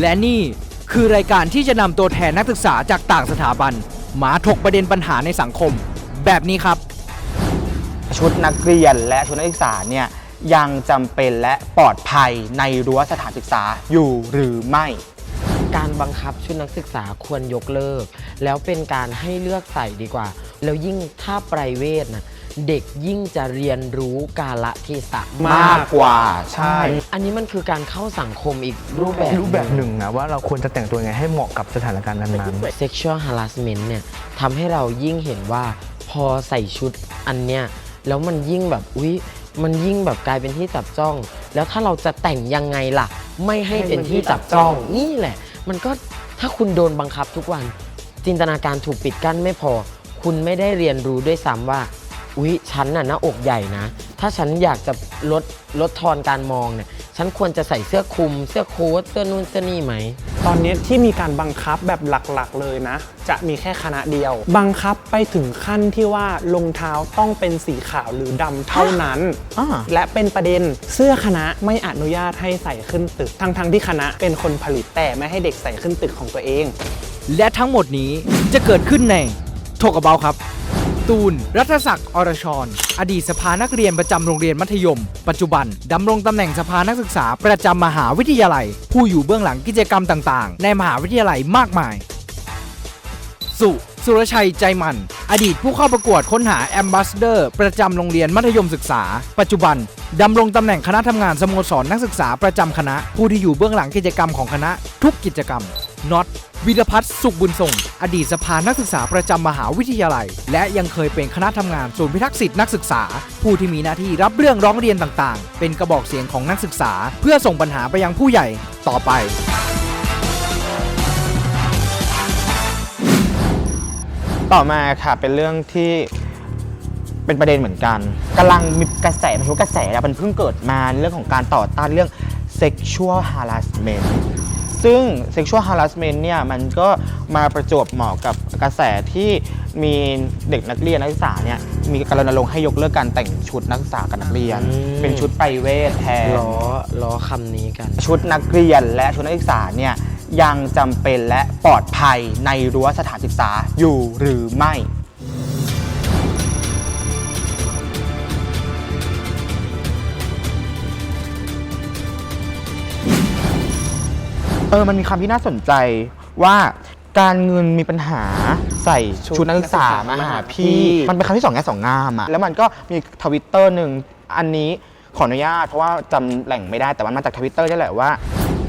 และนี่คือรายการที่จะนำตัวแทนนักศึกษาจากต่างสถาบัน มาถกประเด็นปัญหาในสังคม แบบนี้ครับ ชุดนักเรียนและชุดนักศึกษาเนี่ยยังจำเป็นและปลอดภัยในรั้วสถานศึกษาอยู่หรือไม่ การบังคับชุดนักศึกษาควรยกเลิก แล้วเป็นการให้เลือกใส่ดีกว่า แล้วยิ่งถ้าไพรเวทนะ เด็กยิ่งจะเรียนรู้กาละเทศะมากกว่าใช่ อันนี้มันคือการเข้าสังคมอีกรูปแบบ รูปแบบหนึ่งนะว่าเราควรจะแต่งตัวยังไงให้เหมาะกับสถานการณ์นั้น sexual harassment เนี่ยทำให้เรายิ่งเห็นว่าพอใส่ชุดอันเนี้ยแล้วมันยิ่งแบบอุ๊ยมันยิ่งแบบกลายเป็นที่จับจ้อง แล้วถ้าเราจะแต่งยังไงล่ะ ไม่ให้เป็นที่จับจ้อง นี่แหละ มันก็ถ้าคุณโดนบังคับทุกวัน จินตนาการถูกปิดกั้นไม่พอ คุณไม่ได้เรียนรู้ด้วยซ้ำว่า อุ๊ยฉันน่ะหน้าอกใหญ่นะ ถ้าฉันอยากจะลดลดทอนการมองเนี่ยฉันควรจะใส่เสื้อคลุม เสื้อโค้ทเสื้อนู่นเสื้อนี่ไหม ตอนนี้ที่มีการบังคับแบบหลักๆเลยนะ จะมีแค่คณะเดียว บังคับไปถึงขั้นที่ว่ารองเท้าต้องเป็นสีขาวหรือดำเท่านั้น อ่า และเป็นประเด็นเสื้อคณะไม่อนุญาตให้ใส่ขึ้นตึก ทั้งๆที่คณะเป็นคนผลิตแต่ไม่ให้เด็กใส่ขึ้นตึกของตัวเอง และทั้งหมดนี้จะเกิดขึ้นในโทกเบาครับ ตูน รัฐศักดิ์อรชร อดีตสภานักเรียนประจำโรงเรียนมัธยม ปัจจุบันดำรงตำแหน่งสภานักศึกษาประจำมหาวิทยาลัย ผู้อยู่เบื้องหลังกิจกรรมต่างๆ ในมหาวิทยาลัยมากมาย สุสุรชัยใจมัน อดีตผู้เข้าประกวดค้นหาแอมบาสเดอร์ ประจำโรงเรียนมัธยมศึกษา ปัจจุบันดำรงตำแหน่งคณะทำงานสโมสรนักศึกษาประจำคณะ ผู้ที่อยู่เบื้องหลังกิจกรรมของคณะ ทุกกิจกรรม น็อตวิรพัฒน์สุขบุญส่ง อดีตสภานักศึกษาประจำมหาวิทยาลัย และยังเคยเป็นคณะทำงานศูนย์พิทักษ์สิทธินักศึกษา ผู้ที่มีหน้าที่รับเรื่องร้องเรียนต่างๆ เป็นกระบอกเสียงของนักศึกษา เพื่อส่งปัญหาไปยังผู้ใหญ่ต่อไป ต่อมาค่ะเป็นเรื่องที่เป็นประเด็นเหมือนกันกำลังมีกระแสม่ใช่ว่ากระแสแล้วมันเพิ่งเกิดมาเรื่องของการต่อต้านเรื่อง sexual harassment ซึ่ง sexual harassment เนี่ยมันก็มาประจวบเหมาะกับกระแสที่มีเด็กนักเรียนนักศึกษาเนี่ยมีการรณรงค์ให้ยกเลิกการแต่งชุดนักศึกษากับนักเรียน อืม เป็นชุดไปเวทแทน ล้อล้อคำนี้กัน ชุดนักเรียนและชุดนักศึกษาเนี่ยยังจำเป็นและปลอดภัยในรั้วสถานศึกษาอยู่หรือไม่ เออมันมีคำที่น่าสนใจว่าการเงินมีปัญหาใส่ชุดนักศึกษามาหาพี่ มันเป็นคำที่สองแง่สองงามอะแล้วมันก็มีทวิตเตอร์หนึ่งอันนี้ขออนุญาตเพราะว่าจำแหล่งไม่ได้แต่มันมาจากทวิตเตอร์นี่แหละว่า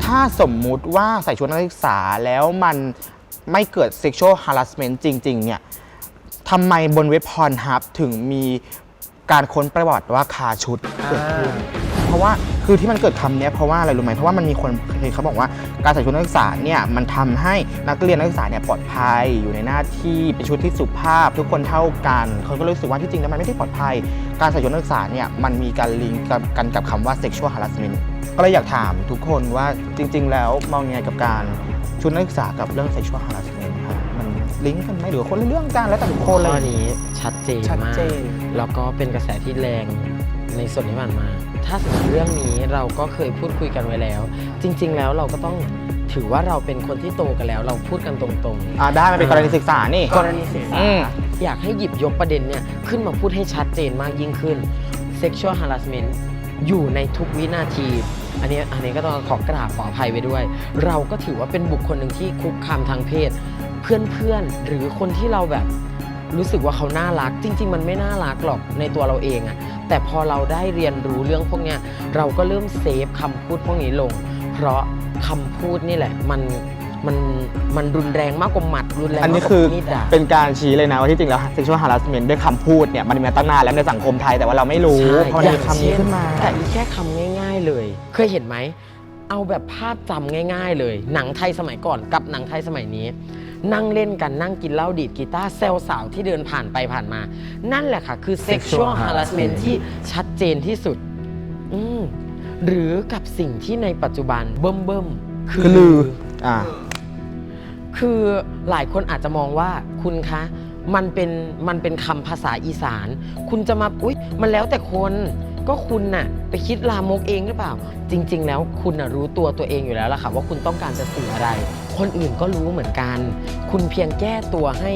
ถ้าสมมุติว่าใส่ชุดนักศึกษาแล้วมันไม่เกิด sexual harassment จริง ๆ เนี่ยทำไมบนเว็บพรฮับถึงมีการค้นประวัติว่าคาชุดเกิดขึ้นเพราะว่า คือที่มันเกิดคำเนี้ยเพราะว่าอะไรรู้ไหมเพราะว่ามันมีคนเขาบอกว่าการใส่ชุดนักศึกษาเนี่ยมันทำให้นักเรียนนักศึกษาเนี่ยปลอดภัยอยู่ในหน้าที่เป็นชุดที่สุภาพ ทุกคนเท่ากันเขาก็เลยรู้สึกว่าที่จริงแล้วมันไม่ได้ปลอดภัย การใส่ชุดนักศึกษาเนี่ยมันมีการลิงก์กับกันกับคำว่า sexual harassment ก็เลยอยากถามทุกคนว่าจริง ๆ แล้วมองยังไงกับการชุดนักศึกษากับเรื่อง sexual harassment ครับมันลิงก์กันไหมหรือคนละเรื่องกันแล้วแต่ทุกคนเลข้อยนี้ชัดเจนชัดมากเจนแล้วก็เป็นกระแสที่แรงในส่วนที่ผ่านมา ถ้าสมมติเรื่องนี้เราก็เคยพูดคุยกันไว้แล้ว จริง ๆ แล้วเราก็ต้องถือว่าเราเป็นคนที่โตกันแล้ว เราพูดกันตรงอ่าได้มันเป็นกรณีศึกษานี่ ๆ กรณีศึกษาอืม อยากให้หยิบยกประเด็นเนี่ยขึ้นมาพูดให้ชัดเจนมากยิ่งขึ้น sexual harassment อยู่ในทุกวินาที อันนี้อันนี้ก็ต้องขอกราบขออภัยไว้ด้วย เราก็ถือว่าเป็นบุคคลหนึ่งที่คุกคามทางเพศ เพื่อนๆ หรือคนที่เราแบบ รู้สึกว่าเขาน่ารัก จริง ๆ มันไม่น่ารักหรอกในตัวเราเองอะแต่พอเราได้เรียนรู้เรื่องพวกเนี้ยเราก็เริ่มเซฟคำพูดพวกนี้ลง เพราะคำพูดนี่แหละมันมันมันรุนแรงมากกว่าหมัดรุนแรงอันนี้มากกคือว่ามีดดาบ เป็นการชี้เลยนะว่าที่จริงแล้ว sexual harassment ด้วยคำพูดเนี่ยมันมีมาตั้งนานแล้วในสังคมไทยแต่ว่าเราไม่รู้ใช่เพราะมันมีคำนี้ขึ้นมา แต่อีแค่คำง่าย ๆเลย เคยเห็นไหม เอาแบบภาพจำง่าย ๆ เลย หนังไทยสมัยก่อนกับหนังไทยสมัยนี้ นั่งเล่นกันนั่งกินเหล้าดีดกีตาร์แซวสาวที่เดินผ่านไปผ่านมา นั่นแหละค่ะ คือ sexual harassment ที่ชัดเจนที่สุด อืมหรือกับสิ่งที่ในปัจจุบันเบิ่มเบิ่มๆคือลืออ่าคือหลายคนอาจจะมองว่าคุณคะมันเป็นมันเป็นคำภาษาอีสาน คุณจะมาอุ๊ย มันแล้วแต่คนก็คุณน่ะ ไปคิดลามกเองหรือเปล่า จริง ๆ แล้วคุณน่ะรู้ตัวตัวเองอยู่แล้วล่ะค่ะ ว่าคุณต้องการจะสื่ออะไร คนอื่นก็รู้เหมือนกัน คุณเพียงแก้ตัวให้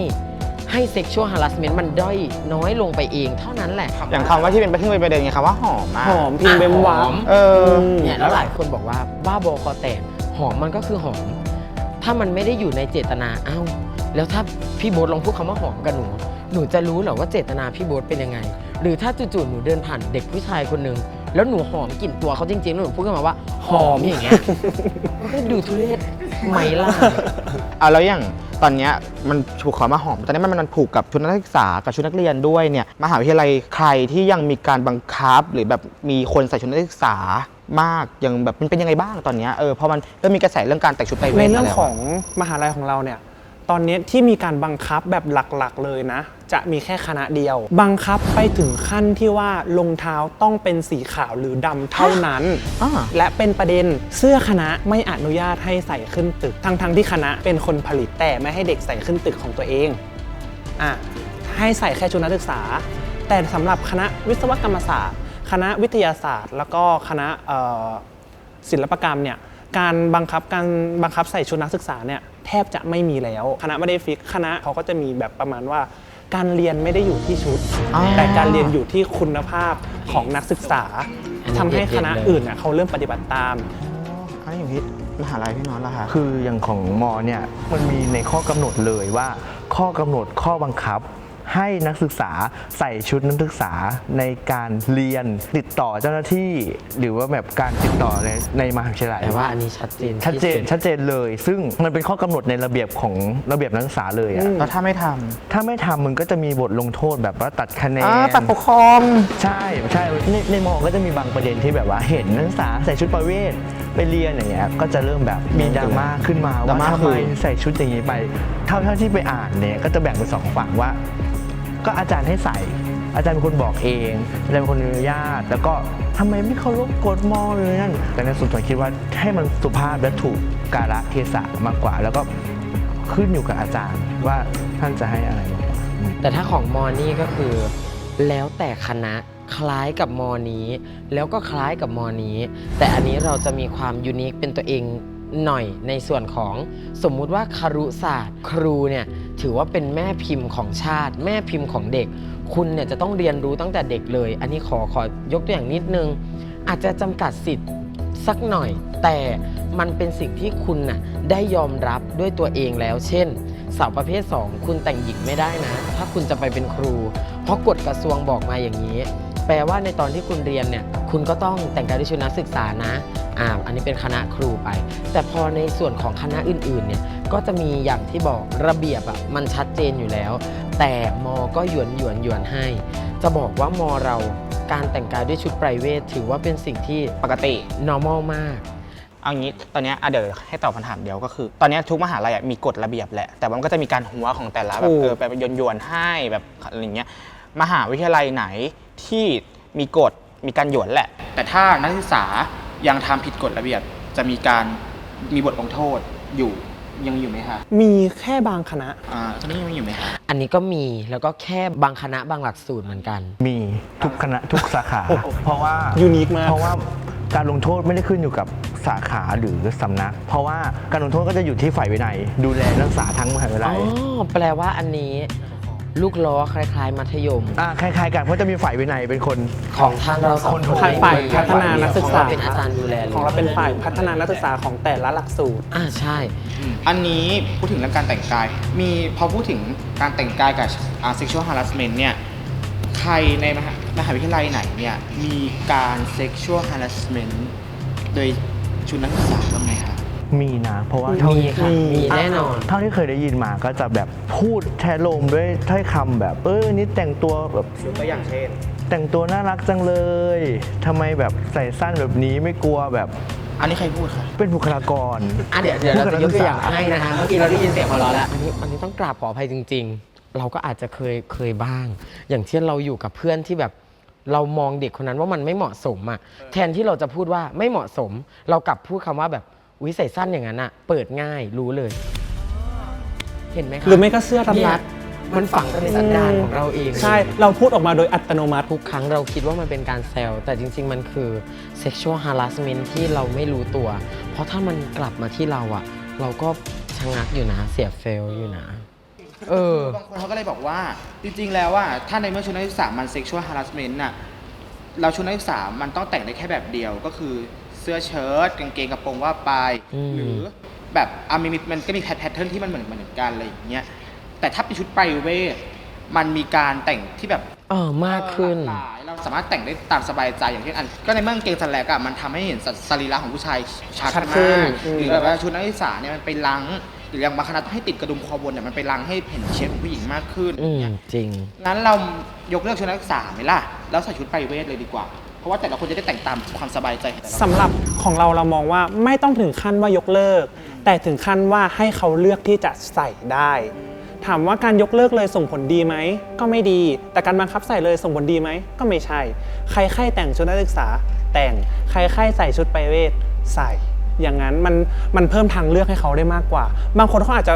ให้ sexual harassment มันด้อยน้อยลงไปเองเท่านั้นแหละอย่างคำว่าที่เป็นประเด็นเป็นประเด็นไงคำว่าหอมอะหอมพิมพ์เบมหวาหอมนเออเนี่ยแล้วหลายคนบอกว่าบ้าบอคอแตกหอมมันก็คือหอม ถ้ามันไม่ได้อยู่ในเจตนาเอ้าแล้วถ้าพี่โบ๊ทลองพูดคำว่าหอมกับหนู หนูจะรู้เหรอว่าเจตนาพี่โบ๊ทเป็นยังไง หรือถ้าจู่ๆหนูเดินผ่านเด็กผู้ชายคนหนึ่งแล้วหนูหอมกลิ่นตัวเขาจริงๆแล้วหนูพูดขึ้นมาว่า หอมอย่างเงี้ยมันก็ดูทุเรศ ไหมล่ะ เอาแล้วอย่างตอนเนี้ยมันถูกขอมาหอม ตอนนี้มันมันผูกกับชุดนักศึกษากับชุดนักเรียนด้วยเนี่ยมหาวิทยาลัยใครที่ยังมีการบังคับหรือแบบมีคนใส่ชุดนักศึกษามากยังแบบมันเป็นยังไงบ้างตอนเนี้ยเออเพอมันเริ่มมีกระแสเรื่องการแต่งชุดไปเวทในเรื่องมาแล้วของมหาลัยของเราเนี่ย ตอนนี้ที่มีการบังคับแบบหลักๆ เลยนะ จะมีแค่คณะเดียว บังคับไปถึงขั้นที่ว่ารองเท้าต้องเป็นสีขาวหรือดำเท่านั้น อ่า และเป็นประเด็นเสื้อคณะไม่อนุญาตให้ใส่ขึ้นตึก ทั้งๆที่คณะเป็นคนผลิตแต่ไม่ให้เด็กใส่ขึ้นตึกของตัวเองอะให้ใส่แค่ชุดนักศึกษา แต่สำหรับคณะวิศวกรรมศาสตร์ คณะวิทยาศาสตร์ แล้วก็คณะเอ่อศิลปกรรมเนี่ยการบังคับการบังคับใส่ชุดนักศึกษาเนี่ย แทบจะไม่มีแล้ว คณะไม่ได้ฟิกคณะเขาก็จะมีแบบประมาณว่า การเรียนไม่ได้อยู่ที่ชุดอ่าแต่การเรียนอยู่ที่คุณภาพของนักศึกษาทำให้คณะอื่นเน่ยเขาเริ่มปฏิบัติตาม อันนี้อย่างพี่มหาลัยพี่น้องล่ะคะ คืออย่างของมอเนี่ยมันมีในข้อกำหนดเลยว่า ข้อกำหนดข้อบังคับ ให้นักศึกษาใส่ชุดนักศึกษาในการเรียนติดต่อเจ้าหน้าที่ หรือว่าแบบการติดต่อในในมหาวิทยาลัยแต่ว่าอันนี้ชัดเจนชัดเจนที่สุชัดเจนเลย ซึ่งมันเป็นข้อกำหนดในระเบียบของระเบียบนักศึกษาเลยอะแล้วถ้าไม่ทถ้าไม่ทำมันก็จะมีบทลงโทษแบบว่าตัดคะแนำนอ่าตัดปกครองใช่ใช่ในในมอก็จะมีบางประเด็นที่แบบว่าเห็นนักศึกษาใส่ชุดประเวท ไปเรียนอย่างเงี้ยก็จะเริ่มแบบมีดราม่าขึ้นมาดราว่าม่าทำคืไมอ ใส่ชุดอย่างนี้ไป เท่าเท่าที่ไปอ่านเนี่ยก็จะแบ่งเป็นสองฝั่งว่า ก็อาจารย์ให้ใส่ อาจารย์เป็นคนบอกเองอาจารย์เป็นคนอนุญาต แล้วก็ทำไมไม่เคารพกฎมอเลยนั่นแต่ในส่วนตัวคิดว่าให้มันสุภาพและถูกกาลเทศะมากกว่า แล้วก็ขึ้นอยู่กับอาจารย์ว่าท่านจะให้อะไรมากกว่า แต่ถ้าของมอนี่ก็คือ แล้วแต่คณะ คล้ายกับมอนี้ แล้วก็คล้ายกับมอนี้ แต่อันนี้เราจะมีความยูนิคเป็นตัวเองหน่อยในส่วนของสมมุติว่าคารุศาสตร์ครูเนี่ยถือว่าเป็นแม่พิมพ์ของชาติ แม่พิมพ์ของเด็ก คุณเนี่ยจะต้องเรียนรู้ตั้งแต่เด็กเลย อันนี้ขอขอยกตัวอย่างนิดนึง อาจจะจำกัดสิทธิ์สักหน่อย แต่มันเป็นสิ่งที่คุณน่ะได้ยอมรับด้วยตัวเองแล้ว เช่น สาวประเภท 2 คุณแต่งหญิงไม่ได้นะ ถ้าคุณจะไปเป็นครู เพราะกฎกระทรวงบอกมาอย่างนี้ แปลว่าในตอนที่คุณเรียนเนี่ยคุณก็ต้องแต่งกายด้วยชุดนักศึกษานะอ่าอันนี้เป็นคณะครูไป แต่พอในส่วนของคณะอื่นๆเนี่ยก็จะมีอย่างที่บอกระเบียบอะมันชัดเจนอยู่แล้ว แต่มอก็หยวนหยวนหยวนให้ จะบอกว่ามอเราการแต่งกายด้วยชุดไพรเวทถือว่าเป็นสิ่งที่ ปกติ normal มาก เอางี้ตอนเนี้ยอะเดี๋ยวให้ตอบคำถามเดียวก็คือ ตอนเนี้ยทุกมหาลัยอะมีกฎระเบียบแหละ แต่ว่ามันก็จะมีการหัวของแต่ละแบบถูกเออแบบโยนๆให้แบบอะไรอย่างเงี้ย มหาวิทยาลัยไหนที่มีกฎมีการหยวนแหละ แต่ถ้านักศึกษายังทำผิดกฎระเบียบจะมีการมีบทลงโทษอยู่ยังอยู่ไหมคะมีแค่บางคณะอ่าตอนนี้ยังอยู่ไหมคะอันนี้ก็มีแล้วก็แค่บางคณะบางหลักสูตรเหมือนกัน มีทุกคณะทุกสาขา เพราะว่า Unique มากเพราะว่าการลงโทษไม่ได้ขึ้นอยู่กับสาขาหรือสำนัก เพราะว่าการลงโทษก็จะอยู่ที่ฝ่ายวินัย ดูแลนักศึกษาทั้งมหาวิทยาอ๋ลัยอแปลว่าอันนี้ ลูกล้อคล้ายๆ มัธยม อ่าคล้ายๆกันเพราะจะมีฝ่ายวินัยเป็นคน ของทางเราสองคนไม่ฝ่ายพัฒนานักศึกษา ของเรเป็นอาจารย์ดูแลลยของเราเป็นฝ่ายพัฒนานักศึกษาของแต่ละหลักสูตร อ่าใช่ อันนี้พูดถึงเรื่องการแต่งกาย มีพอพูดถึงการแต่งกายกับอ่า sexual harassment เนี่ย ใครในมหามหาวิทยาลัยไหนเนี่ย มีการ sexual harassment โดยชุดนักศึกษาบ้างไหมคะ มีนะ เพราะว่าเท่ามีที่ค่ะมีแน่นอน เท่าที่เคยได้ยินมาก็จะแบบพูดแทะโลมด้วยถ้อยคำแบบ เออนี่แต่งตัวแบบยกตัวอย่างเช่น แต่งตัวน่ารักจังเลยทำไมแบบใส่สั้นแบบนี้ไม่กลัวแบบอันนี้ใครพูดคะเป็นบุคลากร อะเดี๋ยวเดี๋ยวเราจะยกตัวอย่างผู้กำกับให้นะคะเมื่อกี้เราได้ยินเสียงหัวเราะแล้ว อันนี้อันนี้ต้องกราบขออภัยจริง ๆ เราก็อาจจะเคยเคยบ้าง อย่างเช่นเราอยู่กับเพื่อนที่แบบ เรามองเด็กคนนั้นว่ามันไม่เหมาะสมอะแทนที่เราจะพูดว่าไม่เหมาะสม เรากลับพูดคำว่าแบบ อุ้ยใส่สั้นอย่างนั้นอะเปิดง่ายรู้เลย เห็นไหมคะหรือไม่ก็เสื้อรัดรัดเมันฝังในสันดานของเราเองใช่ เราพูดออกมาโดยอัตโนมัติ ทุกครั้งเราคิดว่ามันเป็นการแซวแต่จริง ๆ มันคือ sexual harassment ที่เราไม่รู้ตัว เพราะถ้ามันกลับมาที่เราอะเราก็ชะงักอยู่นะ เสียเฟลอยู่นะ เออ บางคนเขาก็เลยบอกว่า จริงๆแล้วว่าถ้าในเมื่อชุดนักศึกษามัน sexual harassment น่ะเราชุดนักศึกษามันต้องแต่งได้แค่แบบเดียวก็คือ เสื้อเชิ้ตกางเกงกระโปรงว่าไป อืม หรือแบบอะมีมีมันก็มีแพทเทิร์นที่มันเหมือนเหมือนกันอะไรอย่างเงี้ยแต่ถ้าเป็นชุดไพรเวทมันมีการแต่งที่แบบ เออมากขึ้น หลากหลายเราสามารถแต่งได้ตามสบายใจอย่างเช่นอัน ก็ในเมื่อกางเกงสแลกอะมันทำให้เห็นสสรีระของผู้ชายชัดชัดขึ้มานกอืม หรือแบบว่าชุดนักศึกษาเนี่ยมันไปลังหรืออย่างบางคณะต้องให้ติดกระดุมคอบนเนี่ยมันไปลังให้เห็นเชฟของผู้หญิงมากขึ้นอืม จริง งั้นเรายกเลิกชุดนักศึกษาไหมล่ะ แล้วใส่ชุดไปเวทเลยดีกว่า เพราะว่าแต่ละคนจะได้แต่งตามความสบายใจของแต่ละคน สำหรับของเราเรามองว่าไม่ต้องถึงขั้นว่ายกเลิก แต่ถึงขั้นว่าให้เขาเลือกที่จะใส่ได้ ถามว่าการยกเลิกเลยส่งผลดีไหมก็ไม่ดี แต่การบังคับใส่เลยส่งผลดีไหมก็ไม่ใช่ ใครใครแต่งชุดนักศึกษา แต่งใครใครใส่ชุดไปเวทใส่ อย่างนั้นมันมันเพิ่มทางเลือกให้เขาได้มากกว่า บางคนเขาอาจจะ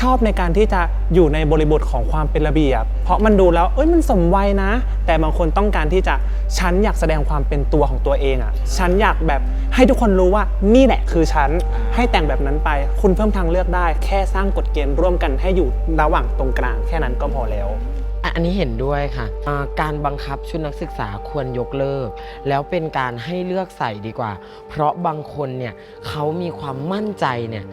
ชอบในการที่จะอยู่ในบริบทของความเป็นระเบียบ เพราะมันดูแล้วเอ้ยมันสมวัยนะ แต่บางคนต้องการที่จะฉันอยากแสดงความเป็นตัวของตัวเองอะ่ะฉันอยากแบบให้ทุกคนรู้ว่านี่แหละคือฉันให้แต่งแบบนั้นไป คุณเพิ่มทางเลือกได้ แค่สร้างกฎเกณฑ์ร่วมกันให้อยู่ระหว่างตรงกลาง แค่นั้นก็พอแล้วอันนี้เห็นด้วยค่ะอ่าการบังคับชุดนักศึกษาควรยกเลิก แล้วเป็นการให้เลือกใส่ดีกว่า เพราะบางคนเนี่ยเขามีความมั่นใจเนี่ย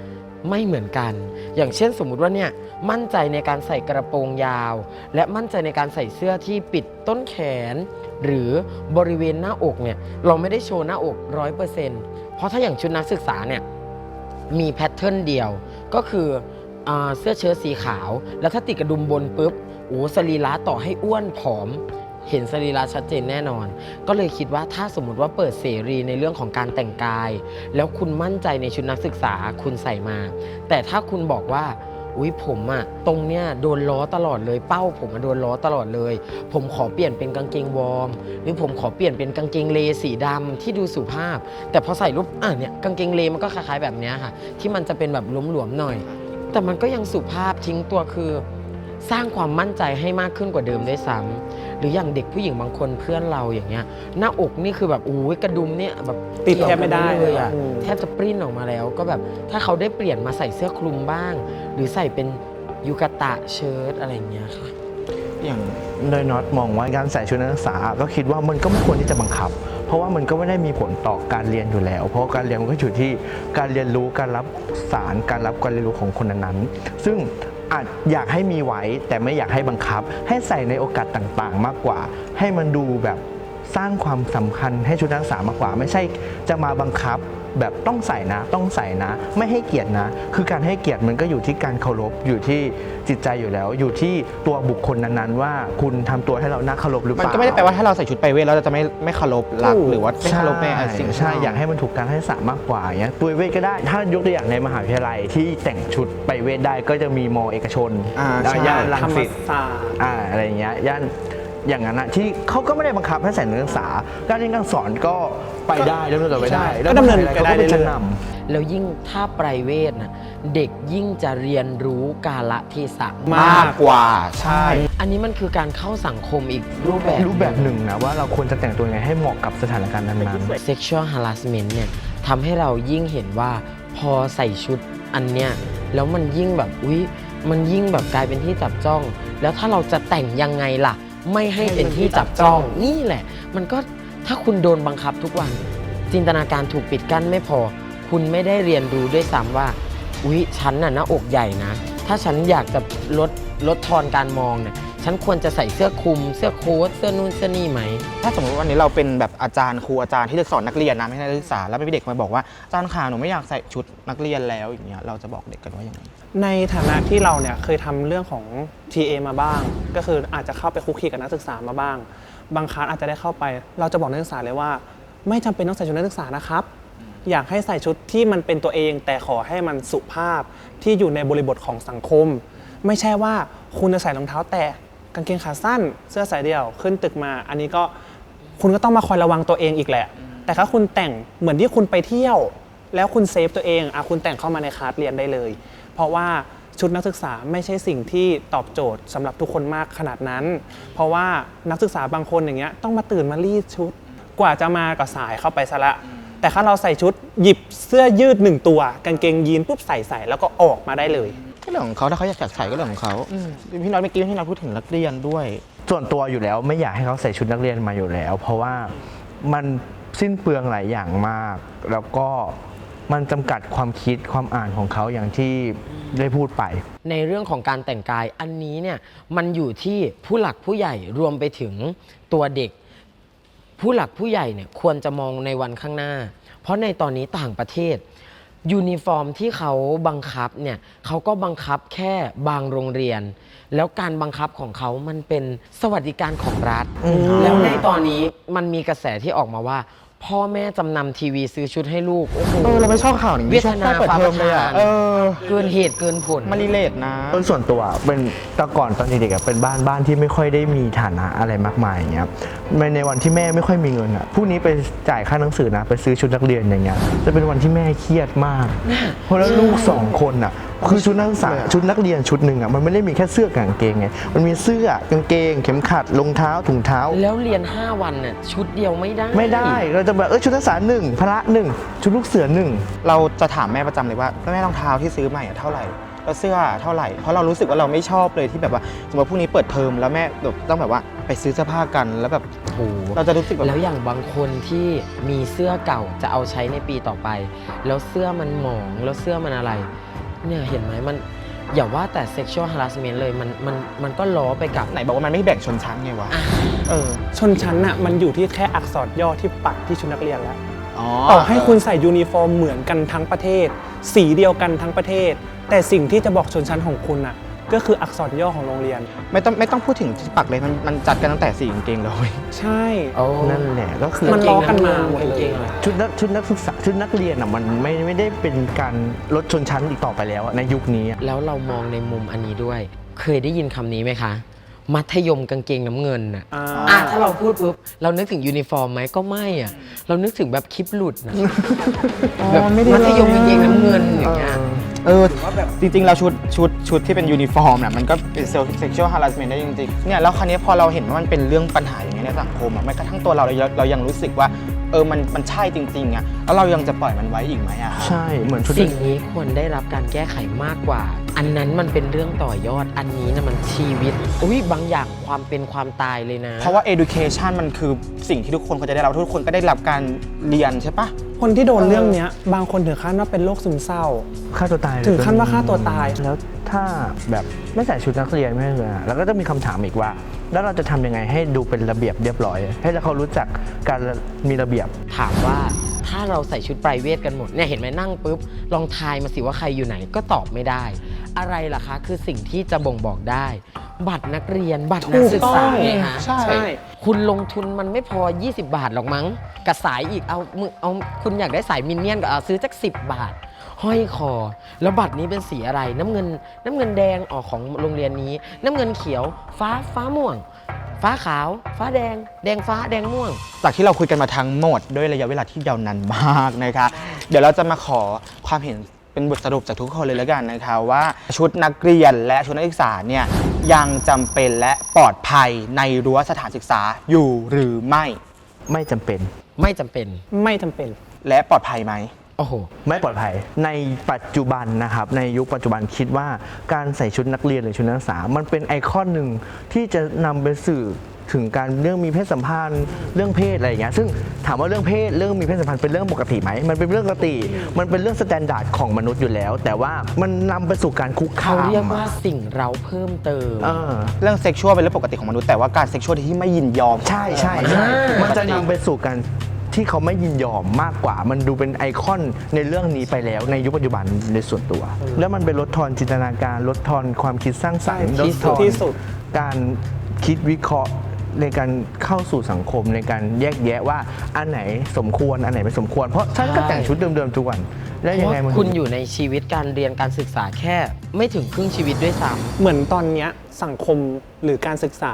ไม่เหมือนกัน อย่างเช่นสมมุติว่าเนี่ยมั่นใจในการใส่กระโปรงยาว และมั่นใจในการใส่เสื้อที่ปิดต้นแขน หรือบริเวณหน้าอกเนี่ยเราไม่ได้โชว์หน้าอกร้อยเปอร์เซ็นต์เพราะถ้าอย่างชุดนักศึกษาเนี่ยมีแพทเทิร์นเดียวก็คืออเสื้อเชิ้ตสีขาว แล้วถ้าติดกระดุมบนปุ๊บโอ้สรีระต่อให้อ้วนผอม เห็นสรีระชัดเจนแน่นอน ก็เลยคิดว่าถ้าสมมติว่าเปิดเสรีในเรื่องของการแต่งกาย แล้วคุณมั่นใจในชุดนักศึกษาคุณใส่มา แต่ถ้าคุณบอกว่าอุ้ยผมอะตรงเนี้ยโดนล้อตลอดเลยเป้า ผมอะโดนล้อตลอดเลย ผมขอเปลี่ยนเป็นกางเกงวอร์มหรือผมขอเปลี่ยนเป็นกางเกงเลสีดำที่ดูสุภาพ แต่พอใส่รูปอะเนี่ยกางเกงเลมันก็คล้ายๆแบบเนี้ยค่ะ ที่มันจะเป็นแบบหลวมๆหน่อย แต่มันก็ยังสุภาพทิ้งตัวคือ สร้างความมั่นใจให้มากขึ้นกว่าเดิมด้วยซ้ำ หรืออย่างเด็กผู้หญิงบางคนเพื่อนเราอย่างเงี้ย หน้าอกนี่คือแบบโอ้ยกระดุมเนี่ยแบบติดแทบไม่ได้เกี่ยวกันเลยอะอืม แทบจะปริ้นออกมาแล้ว ก็แบบถ้าเขาได้เปลี่ยนมาใส่เสื้อคลุมบ้าง หรือใส่เป็นยูกาตะเชิ้ตอะไรอย่างเงี้ยค่ะ อย่างโดยน็อตมองว่าการใส่ชุดนักศึกษาก็คิดว่ามันก็ไม่ควรที่จะบังคับ เพราะว่ามันก็ไม่ได้มีผลต่อการเรียนอยู่แล้ว เพราะว่าการเรียนมันก็อยู่ที่การเรียนรู้การรับสารการรับการเรียนรู้ของคนนั้นๆซึ่ง อาจอยากให้มีไว้แต่ไม่อยากให้บังคับ ให้ใส่ในโอกาสต่างๆ มากกว่า ให้มันดูแบบสร้างความสำคัญให้ชุดนักศึกษามากกว่า ไม่ใช่จะมาบังคับ แบบต้องใส่นะ ต้องใส่นะ ไม่ให้เกียรตินะ คือการให้เกียรติมันก็อยู่ที่การเคารพอยู่ที่จิตใจอยู่แล้ว อยู่ที่ตัวบุคคลนั้นๆ ว่าคุณทำตัวให้เราน่าเคารพหรือเปมันล่า ก็ไม่ได้แปลว่าถ้าเราใส่ชุดไปเวทแล้วเราจะไม่ไม่เคารพรักหรือว่าไม่เคารพในอะสิ่งที่ใช่เรอยากให้มันถูกการให้สามากกว่าอย่างเงี้ยตัวเวทก็ได้ ถ้ายกตัวอย่างในมหาวิทยาลัยที่แต่งชุดไปเวทได้ก็จะมีมอเอกชนอ่าใช่ย่านรังธรรมสิตศาสตร์ อ่าอะไรอย่างเงี้ยย่าน อย่างนั้นนะที่เขาก็ไม่ได้บังคับให้ใส่นักศึกษา การเรียนการสอนก็ไปได้ดำเนินต่อไปได้ก็ดำเนินไปได้เขาก็เป็นเรื่ชั้อยนๆนำแล้วยิ่งถ้าไพรเวทนะเด็กยิ่งจะเรียนรู้กาละเทศะมมากกว่าใช่ อันนี้มันคือการเข้าสังคมอีกรูปแบบรูปแบบหนึ่งนะว่าเราควรจะแต่งตัวยังไงให้เหมาะกับสถานการณ์นั้นๆ sexual harassment เนี่ยทำให้เรายิ่งเห็นว่าพอใส่ชุดอันเนี้ยแล้วมันยิ่งแบบอุ๊ยมันยิ่งแบบกลายเป็นที่จับจ้อง แล้วถ้าเราจะแต่งยังไงล่ะ ไม่ให้เป็นที่จับจ้องนี่แหละ มันก็ถ้าคุณโดนบังคับทุกวัน จินตนาการถูกปิดกั้นไม่พอ คุณไม่ได้เรียนรู้ด้วยซ้ำว่าอุ๊ยฉันน่ะหน้าอกใหญ่นะ ถ้าฉันอยากจะลดลดทอนการมองเนี่ย ฉันควรจะใส่เสื้อคลุม เสื้อโค้ทเสื้อนู่นเสื้อนี่ไหม ถ้าสมมติวันนี้เราเป็นแบบอาจารย์ครูอาจารย์ที่จะสอนนักเรียนนะไม่ใช่นักศึกษาแล้วมีเด็กมาบอกว่าอาจารย์ขาหนูไม่อยากใส่ชุดนักเรียนแล้วอย่างเงี้ยเราจะบอกเด็กกันว่ายังไง ในฐานะที่เราเนี่ยเคยทำเรื่องของ TA มาบ้าง ก็คืออาจจะเข้าไปคุกคีกับนักศึกษามาบ้าง บางครั้งอาจจะได้เข้าไป เราจะบอกนักศึกษาเลยว่า ไม่จำเป็นต้องใส่ชุดนักศึกษานะครับ อยากให้ใส่ชุดที่มันเป็นตัวเอง แต่ขอให้มันสุภาพที่อยู่ในบริบทของสังคม ไม่ใช่ว่าคุณจะใส่รองเท้าแตะ กางเกงขาสั้น เสื้อสายเดี่ยวขึ้นตึกมา อันนี้ก็คุณก็ต้องมาคอยระวังตัวเองอีกแหละ แต่ถ้าคุณแต่งเหมือนที่คุณไปเที่ยว แล้วคุณเซฟตัวเองอะคุณแต่งเข้ามาในคลาสเรียนได้เลย เพราะว่าชุดนักศึกษาไม่ใช่สิ่งที่ตอบโจทย์สำหรับทุกคนมากขนาดนั้น เพราะว่านักศึกษาบางคนอย่างเงี้ยต้องมาตื่นมารีดชุด กว่าจะมาก็สายเข้าไปซะละ แต่ถ้าเราใส่ชุดหยิบเสื้อยืดหนึ่งตัว กางเกงยีนปุ๊บใส่ใส่แล้วก็ออกมาได้เลย ก็เรื่องของเขาถ้าเขาอยากใส่ก็เรื่องของเขาพี่น้อยเมื่อกี้ที่เราพูดถึงนักเรียนด้วย ส่วนตัวอยู่แล้วไม่อยากให้เขาใส่ชุดนักเรียนมาอยู่แล้ว เพราะว่ามันสิ้นเปลืองหลายอย่างมาก แล้วก็มันจำกัดความคิดความอ่านของเขาอย่างที่ได้พูดไป ในเรื่องของการแต่งกายอันนี้เนี่ยมันอยู่ที่ผู้หลักผู้ใหญ่รวมไปถึงตัวเด็ก ผู้หลักผู้ใหญ่เนี่ยควรจะมองในวันข้างหน้า เพราะในตอนนี้ต่างประเทศ ยูนิฟอร์มที่เขาบังคับเนี่ยเขาก็บังคับแค่บางโรงเรียน แล้วการบังคับของเขามันเป็นสวัสดิการของรัฐ แล้วในตอนนี้มันมีกระแสที่ออกมาว่า พ่อแม่จำนำทีวีซื้อชุดให้ลูกโอ้โห เออเราไม่ชอบข่าวนี้เวทนาช่วงใกล้เปิดเทอมเลยอะ ฟ้าประทาน เออเกินเหตุเกินผล มันรีเลทนะต้นส่วนตัวเป็นแต่ก่อนตอนเด็กๆอะเป็นบ้านบ้านที่ไม่ค่อยได้มีฐานะอะไรมากมายอย่างเงี้ยในในวันที่แม่ไม่ค่อยมีเงินอะพรุ่งนี้ไปจ่ายค่าหนังสือนะไปซื้อชุดนักเรียนอย่างเงี้ยจะเป็นวันที่แม่เครียดมาก เพราะแล้วลูกสองคนอะ คือชุดนักศึกษาชุดนักเรียนชุดหนึ่งอะมันไม่ได้มีแค่เสื้อกับกางเกงไงมันมีเสื้อกางเกง เข็มขัดรองเท้าถุงเท้า แล้วเรียน 5 วันน่ะชุดเดียวไม่ได้ไม่ได้เราจะแบบเออชุดนักศึกษาหนึ่งพละหนึ่งชุดลูกเสือหนึ่งเราจะถามแม่ประจำเลยว่าแม่รองเท้าที่ซื้อใหม่อะเท่าไหร่แล้วเสื้อเท่าไหร่ เพราะเรารู้สึกว่าเราไม่ชอบเลยที่แบบว่าสมมติพรุ่งนี้เปิดเทอมแล้วแม่แบบต้องแบบว่าไปซื้อเสื้อผ้ากันแล้วแบบโอ้โหเราจะรู้สึกแบบแล้วอย่างบางคนที่มีเสื้อเก่าจะเอาใช้ในปีต่อไป แล้วเสื้อมันหมองแล้วเสื้อมันอะไร เนี่ยเห็นไหมมันอย่าว่าแต่ sexual harassment เลยมันมันมันก็ล้อไปกับ ไหนบอกว่ามันไม่แบ่งชนชั้นไงวะ เออ ชนชั้นน่ะมันอยู่ที่แค่อักษรย่อที่ปักที่ชุดนักเรียนแล้วอ๋อต่อให้คุณใส่ยูนิฟอร์มเหมือนกันทั้งประเทศ สีเดียวกันทั้งประเทศ แต่สิ่งที่จะบอกชนชั้นของคุณน่ะ ก็คืออักษรย่อของโรงเรียน ไม่ต้องไม่ต้องพูดถึงที่ปักเลยมันมันจัดกันตั้งแต่สีกางเกงเลย ใช่โอ้นั่นแหละก็คือมันล้อกันมาหมดเลยเก่งๆอะชุดนักชุดนักศึกษาชุดนักเรียนอะมันไม่ไม่ได้เป็นการลดชนชั้นอีกต่อไปแล้วอะในยุคนี้อะแล้วเรามองในมุมอันนี้ด้วย เคยได้ยินคำนี้ไหมคะ มัธยมกางเกงน้ำเงินน่ะอ่า อะถ้าเราพูดปุ๊บเรานึกถึงยูนิฟอร์มไหมก็ไม่อะ เรานึกถึงแบบคลิปหลุดนะแบบไม่ได้มัธยมเลยกางเกงน้ำเงินอย่างเงี้ย เออ จริงๆ เราชุดชุดชุดที่เป็นยูนิฟอร์มน่ะมันก็เป็นเซ็กชวลฮาร์ s สเมนได้จริงๆ เนี่ยแล้วคราวนี้พอเราเห็นว่ามันเป็นเรื่องปัญหาอย่างเงี้ยในสังคมอะแม้กระทั่งตัวเราเราเรายังรู้สึกว่า เออมันมันใช่จริงๆอะแล้วเรายังจะปล่อยมันไว้อีกไหมอะใช่เหมือนชุดสิ่งนี้ควรได้รับการแก้ไขมากกว่า อันนั้นมันเป็นเรื่องต่อยอด อันนี้นะมันชีวิต อุ้ยบางอย่างความเป็นความตายเลยนะ เพราะว่า education มันคือสิ่งที่ทุกคนควรจะได้รับทุกคนก็ได้รับการเรียนใช่ปะ คนที่โดนเรื่องเนี้ยบางคนถึงขั้นว่าเป็นโรคซึมเศร้า ฆ่าตัวตายเลยถึงขั้นว่าฆ่าตัวตาย แล้วถ้าแบบไม่ใส่ชุดนักเรียนไม่เลยอะแล้วก็จะมีคำถามอีกว่า แล้วเราจะทำยังไงให้ดูเป็นระเบียบเรียบร้อย ให้เขารู้จักการมีระเบียบ ถามว่าถ้าเราใส่ชุดไพรเวทกันหมดเนี่ยเห็นไหมนั่งปุ๊บลองทายมาสิว่าใครอยู่ไหนก็ตอบไม่ได้ อะไรล่ะคะ คือสิ่งที่จะบ่งบอกได้ บัตรนักเรียนบัตรนักศึกษาถูกต้องไงฮะใช่ คุณลงทุนมันไม่พอ 20 บาทหรอกมั้งกับสายอีกเอามึงเอาคุณอยากได้สายมินเนี่ยนก็เอาซื้อจัก 10 บาท ห้อยคอ แล้วบัตรนี้เป็นสีอะไร น้ำเงิน น้ำเงินแดงออกของโรงเรียนนี้ น้ำเงินเขียว ฟ้าฟ้าม่วง ฟ้าขาว ฟ้าแดง แดงฟ้าแดงม่วง จากที่เราคุยกันมาทั้งหมดด้วยระยะเวลาที่ยาวนานมากนะคะ เดี๋ยวเราจะมาขอความเห็น เป็นบทสรุปจากทุกคนเลยแล้วกันนะคะว่าชุดนักเรียนและชุดนักศึกษาเนี่ยยังจำเป็นและปลอดภัยในรั้วสถานศึกษาอยู่หรือไม่ ไม่จำเป็น ไม่จำเป็น ไม่จำเป็น และปลอดภัยไหมโอ้โห ไม่ปลอดภัย ในปัจจุบันนะครับ ในยุคปัจจุบันคิดว่าการใส่ชุดนักเรียนหรือชุดนักศึกษา มันเป็นไอคอนหนึ่งที่จะนำไปสื่อถึงการเรื่องมีเพศสัมพันธ์ เรื่องเพศอะไรอย่างเงี้ย ซึ่งถามว่าเรื่องเพศเรื่องมีเพศสัมพันธ์เป็นเรื่องปกติไหม มันเป็นเรื่องปกติ มันเป็นเรื่องสแตนดาร์ดของมนุษย์อยู่แล้ว แต่ว่ามันนำไปสู่การคุกเขาคามเรียกว่าสิ่งเราเพิ่มเติม เออ เรื่องเซ็กชวลเป็นเรื่องปกติของมนุษย์แต่ว่าการเซ็กชวลที่ไม่ยินยอม ใช่ใช่ใช่ มันจะนำไปสู่การ ที่เขาไม่ยินยอมมากกว่า มันดูเป็นไอคอนในเรื่องนี้ไปแล้วในยุคปัจจุบันในส่วนตัว แล้วมันเป็นลดทอนจินตนาการลดทอนความคิดสร้างสรรค์ใช่ลดทอนที่สุดการคิดวิเคราะห์ในการเข้าสู่สังคมในการแยกแยะว่าอันไหนสมควรอันไหนไม่สมควร เพราะฉันก็แต่งชุดเดิมๆทุกวัน แล้วเพยังราะไงมันคุณอยู่ในชีวิตการเรียนการศึกษาแค่ไม่ถึงครึ่งชีวิตด้วยซ้เหมือนตอนเนี้ยสังคมหรือการศึกษา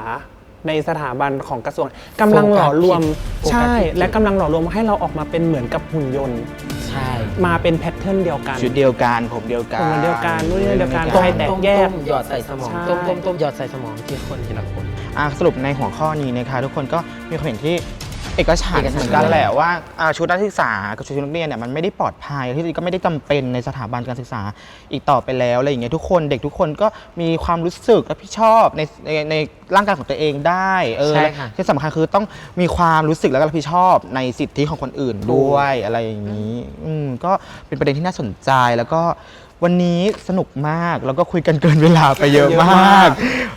ในสถาบันของกระทรวงกำลังหล่อรวมโฟกัสผิดใช่และกำลังหล่อรวมให้เราออกมาเป็นเหมือนกับหุ่นยนต์ำใช่มาเป็นแพทเทิร์นเดียวกัน ชุดเดียวกันผมเดียวกันผมเดียวกันนู่นนี่เดียวกันต้มใครแตกต้มแยกต้มหยอดใส่สมองใช่ ต้มต้มต้มหยอดใส่สมองทีละคนทีละคน อะสรุปในหัวข้อนี้นะคะ ทุกคนก็มีความเห็นที่ เอกฉันเอกท์ฉันท์เหมือนกันแหละว่าอ่าชุดนักศึกษากับชุดนักเรียนเนี่ยมันไม่ได้ปลอดภัยที่จริงก็ไม่ได้จำเป็นในสถาบันการศึกษาอีกต่อไปแล้วอะไรอย่างเงี้ยทุกคนเด็กทุกคนก็มีความรู้สึกรับผิดชอบในในในร่างกายของตัวเองได้เออใช่ค่ะ ที่สำคัญคือต้องมีความรู้สึกแล้วก็รับผิดชอบในสิทธิของคนอื่นด้วยอะไรอย่างนี้อืมก็เป็นประเด็นที่น่าสนใจแล้วก็ วันนี้สนุกมากแล้วก็คุยกันเกินเวลาไปเยอะมาก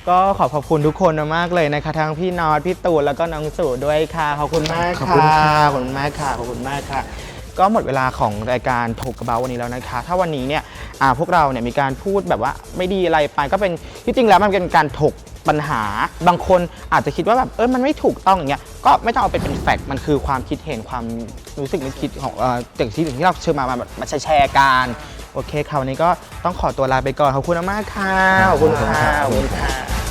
ก็ขอขอบคุณทุกคนมากเลยนะคะทั้งพี่นอตพี่ตูนแล้วก็น้องสู่ด้วยค่ะขอบคุณมากขอบคุณค่ะค่ะขอบคุณมากค่ะขอบคุณมากค่ะ ก็หมดเวลาของรายการถกกระเบาวันนี้แล้วนะคะ ถ้าวันนี้เนี่ยอ่าพวกเราเนี่ยมีการพูดแบบว่าไม่ดีอะไรไปก็เป็นที่จริงแล้วมันเป็นการถกปัญหาบางคนอาจจะคิดว่าแบบเออมันไม่ถูกต้องอย่างเงี้ยก็ไม่ต้องเอาไปเป็นแฟกต์มันคือความคิดเห็นความรู้สึกนึกคิดของเอ่อจากที่สิ่งที่เราเชิญมามามาแชร์กัน โอเคค่ะวันนี้ก็ต้องขอตัวลาไปก่อนขอบคุณมากๆค่ะขอบคุณค่ะขอบคุณค่ะ